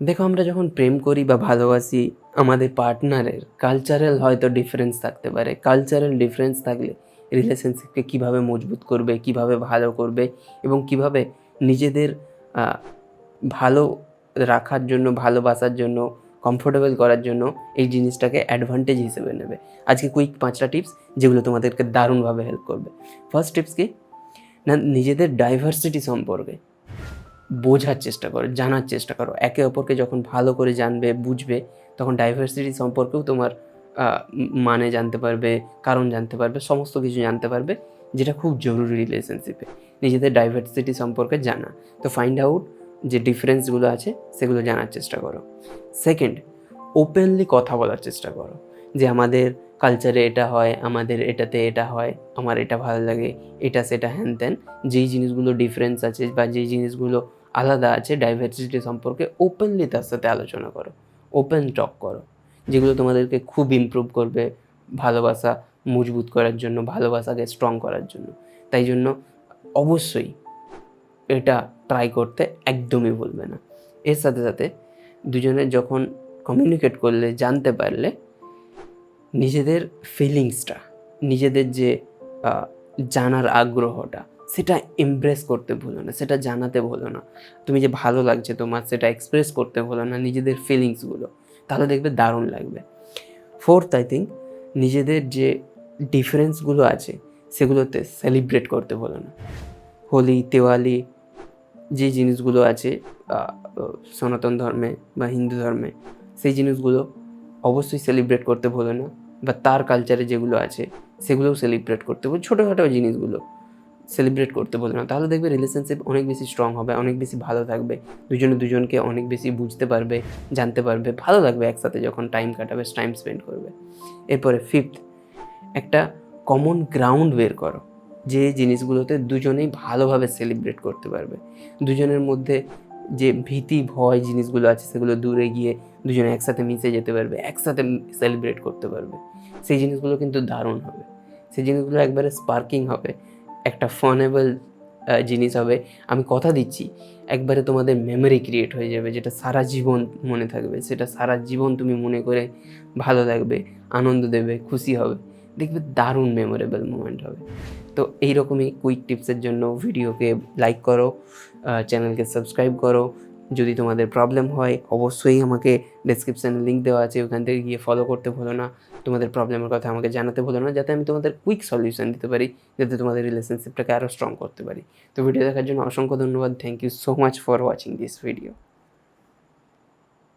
দেখো, আমরা যখন প্রেম করি বা ভালোবাসি, আমাদের পার্টনারের কালচারাল হয়তো ডিফারেন্স থাকতে পারে। কালচারাল ডিফারেন্স থাকলে রিলেশনশিপকে কীভাবে মজবুত করবে, কীভাবে ভালো করবে এবং কীভাবে নিজেদের ভালো রাখার জন্য, ভালোবাসার জন্য কমফোর্টেবল করার জন্য এই জিনিসটাকে অ্যাডভান্টেজ হিসেবে নেবে। আজকে কুইক পাঁচটা টিপস যেগুলো তোমাদেরকে দারুণভাবে হেল্প করবে। ফার্স্ট টিপস কি? না, নিজেদের ডাইভার্সিটি সম্পর্কে। বোঝার চেষ্টা করো, জানার চেষ্টা করো। একে অপরকে যখন ভালো করে জানবে, বুঝবে, তখন ডাইভার্সিটি সম্পর্কেও তোমার মানে জানতে পারবে, কারণ জানতে পারবে, সমস্ত কিছু জানতে পারবে, যেটা খুব জরুরি রিলেশনশিপে নিজেদের ডাইভার্সিটি সম্পর্কে জানা। তো ফাইন্ড আউট যে ডিফারেন্সগুলো আছে, সেগুলো জানার চেষ্টা করো। সেকেন্ড ওপেনলি কথা বলার চেষ্টা করো। যে আমাদের কালচারে এটা হয়, আমাদের এটাতে এটা হয়, আমার এটা ভালো লাগে, এটা সেটা হ্যান ত্যান যেই জিনিসগুলো ডিফারেন্স আছে বা যেই জিনিসগুলো আলাদা আছে ডাইভার্সিটি সম্পর্কে ওপেনলি তার সাথে আলোচনা করো ওপেন টক করো, যেগুলো তোমাদেরকে খুব ইমপ্রুভ করবে ভালোবাসা মজবুত করার জন্য, ভালোবাসাকে স্ট্রং করার জন্য। তাই জন্য অবশ্যই এটা ট্রাই করতে একদমই ভুলবে না। এর সাথে সাথে দুজনে যখন কমিউনিকেট করলে, জানতে পারলে নিজেদের ফিলিংসটা নিজেদের যে জানার আগ্রহটা সেটা এমব্রেস করতে ভুলো না, সেটা জানাতে ভুলো না। তুমি যে ভালো লাগছে তোমার, সেটা এক্সপ্রেস করতে ভুলো না নিজেদের ফিলিংসগুলো তাহলে দেখবে দারুণ লাগবে। ফোর্থ আই থিঙ্ক নিজেদের যে ডিফারেন্সগুলো আছে, সেগুলোতে সেলিব্রেট করতে ভুলো না। হোলি দেওয়ালি যে জিনিসগুলো আছে সনাতন ধর্মে বা হিন্দু ধর্মে, সেই জিনিসগুলো অবশ্যই সেলিব্রেট করতে ভুলো না। বা তার কালচারে যেগুলো আছে, সেগুলোও সেলিব্রেট করতে বলো ছোটোখাটো জিনিসগুলো। সেলিব্রেট করতে বলো না। তাহলে দেখবে রিলেশনশিপ অনেক বেশি স্ট্রং হবে, অনেক বেশি ভালো থাকবে। দুজনে দুজনকে অনেক বেশি বুঝতে পারবে, জানতে পারবে, ভালো লাগবে একসাথে যখন টাইম কাটাবে টাইম স্পেন্ড করবে। এরপরে ফিফথ একটা কমন গ্রাউন্ড বের করো, যে জিনিসগুলোতে দুজনেই ভালোভাবে সেলিব্রেট করতে পারবে। দুজনের মধ্যে যে ভীতি, ভয় জিনিসগুলো আছে, সেগুলো দূরে গিয়ে দুজনে একসাথে মিশে যেতে পারবে, একসাথে সেলিব্রেট করতে পারবে। সেই জিনিসগুলো কিন্তু দারুণ হবে। সেই জিনিসগুলো একবারে স্পার্কিং হবে। একটা ফানেবল জিনিস হবে। আমি কথা দিচ্ছি, একবারে তোমাদের মেমোরি ক্রিয়েট হয়ে যাবে, যেটা সারা জীবন মনে থাকবে। সেটা সারা জীবন তুমি মনে করে ভালো লাগবে আনন্দ দেবে, খুশি হবে। দেখবে দারুণ মেমোরেবল মোমেন্ট হবে। তো এইরকমই কুইক টিপসের জন্য ভিডিওকে লাইক করো চ্যানেলকে সাবস্ক্রাইব করো যদি তোমাদের প্রবলেম হয়, অবশ্যই আমাকে ডেসক্রিপশানে লিঙ্ক দেওয়া আছে, ওখান থেকে গিয়ে ফলো করতে ভুলো না। তোমাদের প্রবলেমের কথা আমাকে জানাতে ভুলো না, যাতে আমি তোমাদের কুইক সলিউশন দিতে পারি, যাতে তোমাদের রিলেশনশিপটাকে আরও স্ট্রং করতে পারি। তো ভিডিও দেখার জন্য অসংখ্য ধন্যবাদ। Thank you so much for watching this video